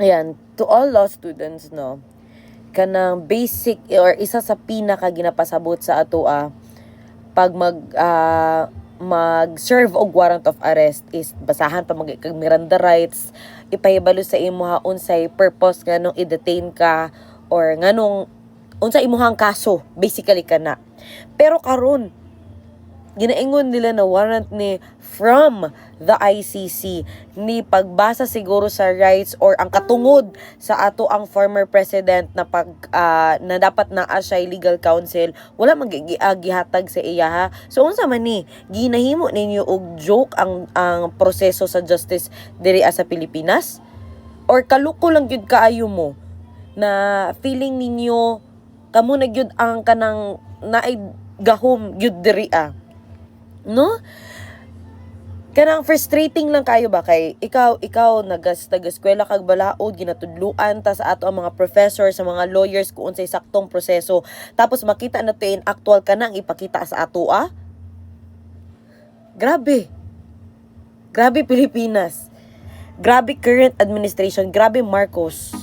ayan, to all law students, no, kanang basic or isa sa pinaka ginapasabot sa ato ah, pag mag ah, mag-serve og warrant of arrest is basahan pa mag Miranda rights ipahibalo sa imuha unsay purpose nganong i-detain ka or nganong unsa imuhang kaso basically kana pero karon ginaingon nila na warrant ni from the ICC ni pagbasa siguro sa rights or ang katungod sa ato ang former president na pag ah, na dapat na siya legal counsel wala magigihatag sa iya ha? So unsa man ni ginahimo ninyo og joke ang ang proseso sa justice diri sa Pilipinas? Or kaluko lang gyud kaayo mo na feeling ninyo kamo na gyud ang kanang naay gahom gyud diri ah no? Kanang frustrating lang kayo ba kay ikaw ikaw nagas taga-eskwela kag balaod ginatudluan ta sa ato ang mga professor sa mga lawyers kung unsay saktong proseso tapos makita na to in actual ka nang ipakita sa ato ah Grabe. Grabe Pilipinas. Grabe current administration, grabe Marcos.